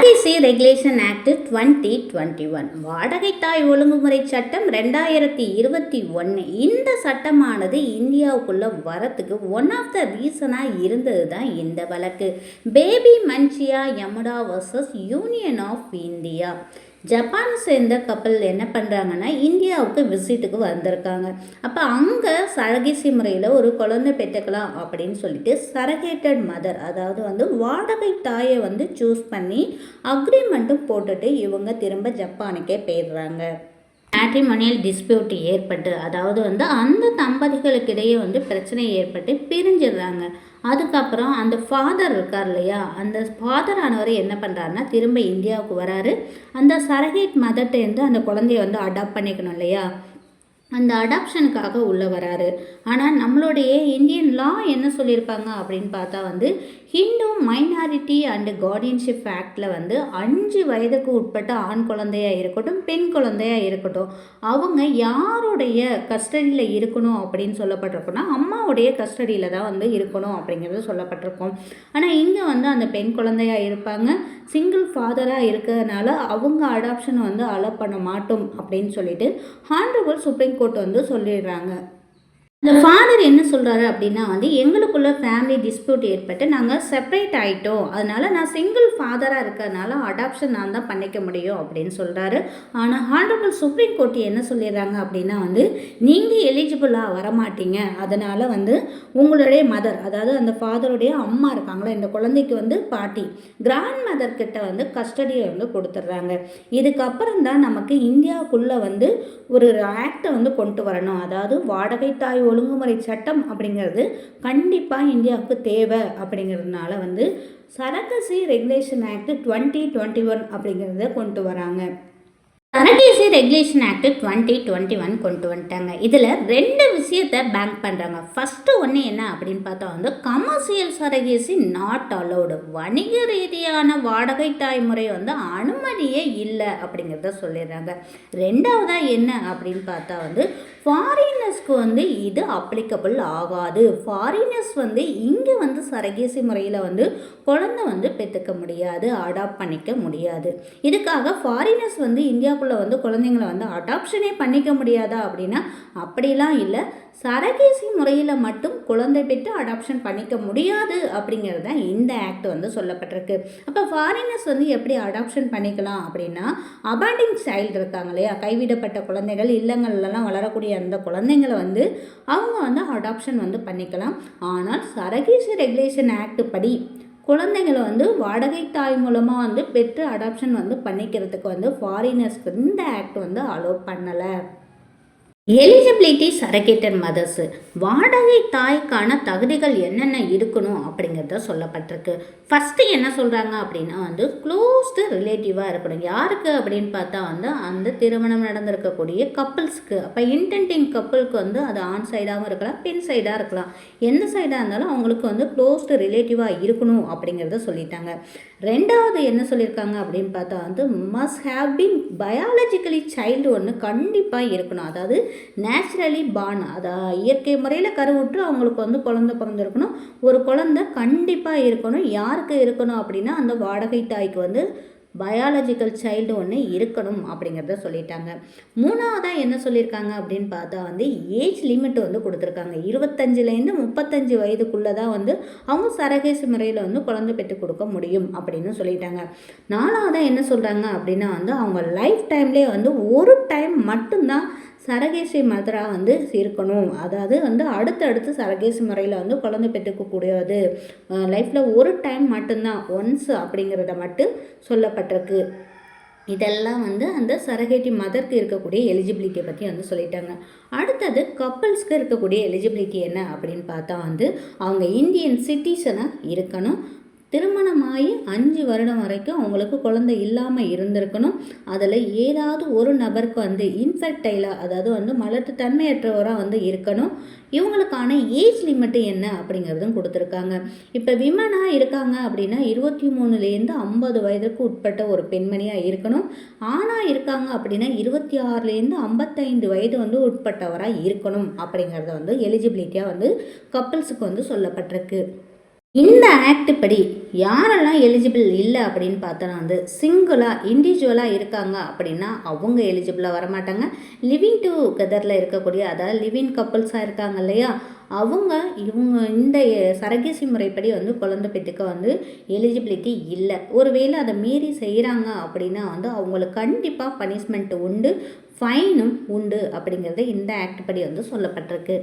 RTC regulation act twenty twenty one வாடகை தாய் ஒழுங்குமுறை சட்டம் ரெண்டாயிரத்தி இருபத்தி ஒன்று இந்த சட்டமானது இந்தியாவுக்குள்ளே வரத்துக்கு ஒன் ஆஃப் த ரீசனாக இருந்தது தான் இந்த வழக்கு. Baby Manji Yamada versus union of India ஜப்பானை சேர்ந்த கப்பல் என்ன பண்ணுறாங்கன்னா இந்தியாவுக்கு விசிட்டுக்கு வந்திருக்காங்க. அப்போ அங்கே சரகிசி முறையில் ஒரு குழந்தை பெற்றுக்கலாம் அப்படின்னு சொல்லிட்டு சரகேட்டட் மதர் அதாவது வந்து வாடகை தாயை வந்து சூஸ் பண்ணி அக்ரிமெண்ட்டும் போட்டுட்டு இவங்க திரும்ப ஜப்பானுக்கே போயிடுறாங்க. மேட்ரிமோனியல் டிஸ்பியூட் ஏற்பட்டு அதாவது வந்து அந்த தம்பதிகளுக்கு இடையே வந்து பிரச்சனை ஏற்பட்டு பிரிஞ்சிடுறாங்க. அதுக்கப்புறம் அந்த ஃபாதர் இருக்கார் இல்லையா? அந்த ஃபாதர் ஆனவர் என்ன பண்ணுறாருன்னா திரும்ப இந்தியாவுக்கு வராரு. அந்த சரகேட் மதர்ட்டேருந்து அந்த குழந்தைய வந்து அடாப்ட் பண்ணிக்கணும் இல்லையா? அந்த அடாப்ஷனுக்காக உள்ளே வராரு. ஆனால் நம்மளுடைய இந்தியன் லா என்ன சொல்லியிருப்பாங்க அப்படின்னு பார்த்தா வந்து ஹிந்து மைனாரிட்டி அண்டு கார்டியன்ஷிப் ஆக்டில் வந்து அஞ்சு வயதுக்கு உட்பட்ட ஆண் குழந்தையாக இருக்கட்டும் பெண் குழந்தையாக இருக்கட்டும் அவங்க யாருடைய கஸ்டடியில் இருக்கணும் அப்படின்னு சொல்லப்பட்டிருக்குன்னா அம்மாவுடைய கஸ்டடியில் தான் வந்து இருக்கணும் அப்படிங்கிறது சொல்லப்பட்டிருக்கும். ஆனால் இங்கே வந்து அந்த பெண் குழந்தையாக இருப்பாங்க. சிங்கிள் ஃபாதராக இருக்கிறதுனால அவங்க அடாப்ஷன் வந்து அலோ பண்ண மாட்டோம் அப்படின்னு சொல்லிட்டு ஹானரபிள் சுப்ரீம் கோர்ட் வந்து சொல்லிடுறாங்க. இந்த ஃபாதர் என்ன சொல்கிறாரு அப்படின்னா வந்து எங்களுக்குள்ள ஃபேமிலி டிஸ்பியூட் ஏற்பட்டு நாங்கள் செப்பரேட் ஆகிட்டோம் அதனால் நான் சிங்கிள் ஃபாதராக இருக்கிறதுனால அடாப்ஷன் நான் தான் பண்ணிக்க முடியும் அப்படின்னு சொல்கிறாரு ஆனால் ஹானரபிள் சுப்ரீம் கோர்ட் என்ன சொல்லிடுறாங்க அப்படின்னா வந்து நீங்கள் எலிஜிபிளாக வரமாட்டீங்க. அதனால் வந்து உங்களுடைய மதர் அதாவது அந்த ஃபாதருடைய அம்மா இருக்காங்களா இந்த குழந்தைக்கு வந்து பாட்டி கிராண்ட் மதர் கிட்ட வந்து கஸ்டடியை வந்து கொடுத்துட்றாங்க. இதுக்கப்புறம் தான் நமக்கு இந்தியாவுக்குள்ளே வந்து ஒரு ஆக்டை வந்து கொண்டு வரணும். அதாவது வாடகை தாய் ஒழுங்குமுறை சட்டம் அப்படிங்கிறது கண்டிப்பாக இந்தியாவுக்கு தேவை அப்படிங்கிறதுனால வந்து surrogacy regulation act twenty twenty one அப்படிங்கிறத கொண்டு வராங்க. Surrogacy regulation act twenty twenty one கொண்டு வந்துட்டாங்க. இதில் ரெண்டு விஷயத்தை பேங்க் பண்ணுறாங்க ஃபஸ்ட்டு ஒன்று என்ன அப்படின்னு பார்த்தா வந்து கமர்ஷியல் சரகேசி நாட் அலௌடு வணிக ரீதியான வாடகை தாய் முறை வந்து அனுமதியே இல்லை அப்படிங்கிறத சொல்லிடுறாங்க. ரெண்டாவதாக என்ன அப்படின்னு பார்த்தா வந்து ஃபாரின் ஃபாரினர்ஸ்க்கு வந்து இது அப்ளிகபிள் ஆகாது. ஃபாரினர்ஸ் வந்து இங்கே வந்து சரகேசி முறையில் வந்து குழந்தை வந்து பெற்றுக்க முடியாது அடாப்ட் பண்ணிக்க முடியாது. இதுக்காக ஃபாரினர்ஸ் வந்து இந்தியாவுக்குள்ளே வந்து குழந்தைங்கள வந்து அடாப்ஷனே பண்ணிக்க முடியாதா அப்படின்னா அப்படிலாம் இல்லை. சரகேசி முறையில் மட்டும் குழந்தை பெற்று அடாப்ஷன் பண்ணிக்க முடியாது அப்படிங்கிறது தான் இந்த ஆக்ட் வந்து சொல்லப்பட்டிருக்கு. அப்போ ஃபாரினர்ஸ் வந்து எப்படி அடாப்ஷன் பண்ணிக்கலாம் அப்படின்னா அபாண்டிங் சைல்டு இருக்காங்க இல்லையா? கைவிடப்பட்ட குழந்தைகள் இல்லங்கள்லாம் வளரக்கூடிய அந்த குழந்தைங்களை வந்து அவங்க வந்து அடாப்ஷன் வந்து பண்ணிக்கலாம். ஆனால் சரகேசி ரெகுலேஷன் ஆக்ட் படி குழந்தைங்களை வந்து வாடகை தாய் மூலமாக வந்து பெற்று அடாப்ஷன் வந்து பண்ணிக்கிறதுக்கு வந்து ஃபாரினர்ஸ்க்கு இந்த ஆக்ட் வந்து அலோவ் பண்ணலை. எலிஜிபிலிட்டி சரகேட்டட் மதர்ஸு வாடகை தாய்க்கான தகுதிகள் என்னென்ன இருக்கணும் அப்படிங்கிறத சொல்லப்பட்டிருக்கு. ஃபஸ்ட்டு என்ன சொல்கிறாங்க அப்படின்னா வந்து க்ளோஸ்டு ரிலேட்டிவாக இருக்கணும். யாருக்கு அப்படின்னு பார்த்தா வந்து அந்த திருமணம் நடந்திருக்கக்கூடிய கப்புள்ஸ்க்கு அப்போ இன்டென்டிங் கப்புளுக்கு வந்து அது ஆண் சைடாகவும் இருக்கலாம் பெண் சைடாக இருக்கலாம். எந்த சைடாக இருந்தாலும் அவங்களுக்கு வந்து க்ளோஸ்டு ரிலேட்டிவாக இருக்கணும் அப்படிங்கிறத சொல்லிட்டாங்க. ரெண்டாவது என்ன சொல்லியிருக்காங்க அப்படின்னு பார்த்தா வந்து must have been biologically child ஒன்று கண்டிப்பாக இருக்கணும். அதாவது நேச்சுரலி பான் அதை இயற்கை முறையில் கருவுற்று அவங்களுக்கு வந்து குழந்தை பிறந்திருக்கணும். ஒரு குழந்தை கண்டிப்பாக இருக்கணும். யாருக்கு இருக்கணும் அப்படின்னா அந்த வாடகை தாய்க்கு வந்து பயாலஜிக்கல் சைல்டு ஒன்று இருக்கணும் அப்படிங்கிறத சொல்லிட்டாங்க. மூணாவதாக என்ன சொல்லியிருக்காங்க அப்படின்னு பார்த்தா வந்து ஏஜ் லிமிட் வந்து கொடுத்துருக்காங்க. இருபத்தஞ்சிலேருந்து முப்பத்தஞ்சு வயதுக்குள்ளே தான் வந்து அவங்க சரகேசி முறையில் வந்து குழந்தை பெற்று கொடுக்க முடியும் அப்படின்னு சொல்லிட்டாங்க. நாலாவதாக என்ன சொல்கிறாங்க அப்படின்னா வந்து அவங்க லைஃப் டைம்லேயே வந்து ஒரு டைம் மட்டும்தான் சரகேசி மதரா வந்து இருக்கணும் அதாவது வந்து அடுத்தடுத்து சரகேசி முறையில் வந்து குழந்தை பெற்றுக்கக்கூடியது. லைஃப்பில் ஒரு டைம் மட்டும்தான் ஒன்ஸ் அப்படிங்கிறத மட்டும் சொல்லப்பட்டிருக்கு. இதெல்லாம் வந்து அந்த சரகேட்டி மதருக்கு இருக்கக்கூடிய எலிஜிபிலிட்டியை பற்றி வந்து சொல்லிட்டாங்க. அடுத்தது கப்பல்ஸ்க்கு இருக்கக்கூடிய எலிஜிபிலிட்டி என்ன அப்படின்னு பார்த்தா வந்து அவங்க இந்தியன் சிட்டிசனாக இருக்கணும். திருமணமாகி அஞ்சு வருடம் வரைக்கும் அவங்களுக்கு குழந்தை இல்லாமல் இருந்திருக்கணும். அதில் ஏதாவது ஒரு நபருக்கு வந்து இன்ஃபெக்டைலாக அதாவது வந்து மலட்டு தன்மையற்றவராக வந்து இருக்கணும். இவங்களுக்கான ஏஜ் லிமிட்டு என்ன அப்படிங்கிறதும் கொடுத்துருக்காங்க. இப்போ விமனாக இருக்காங்க அப்படின்னா இருபத்தி மூணுலேருந்து ஐம்பது வயதுக்கு உட்பட்ட ஒரு பெண்மணியாக இருக்கணும். ஆணாக இருக்காங்க அப்படின்னா இருபத்தி ஆறுலேருந்து ஐம்பத்தைந்து வயது வந்து உட்பட்டவராக இருக்கணும் அப்படிங்கிறத வந்து எலிஜிபிலிட்டியாக வந்து கப்பிள்ஸுக்கு வந்து சொல்லப்பட்டிருக்கு. இந்த ஆக்ட் படி யாரெல்லாம் எலிஜிபிள் இல்லை அப்படின்னு பார்த்தோன்னா வந்து சிங்கிளாக இண்டிவிஜுவலாக இருக்காங்க அப்படின்னா அவங்க எலிஜிபிளாக வரமாட்டாங்க. லிவிங் டுகெதரில் இருக்கக்கூடிய அதாவது லிவிங் கப்புள்ஸாக இருக்காங்க இல்லையா? அவங்க இவங்க இந்த சரகேசி முறைப்படி வந்து குழந்தை பெற்றுக்க வந்து எலிஜிபிலிட்டி இல்லை. ஒருவேளை அதை மீறி செய்கிறாங்க அப்படின்னா வந்து அவங்களுக்கு கண்டிப்பாக பனிஷ்மெண்ட் உண்டு ஃபைனும் உண்டு அப்படிங்கிறது இந்த ஆக்ட் படி வந்து சொல்லப்பட்டிருக்கு.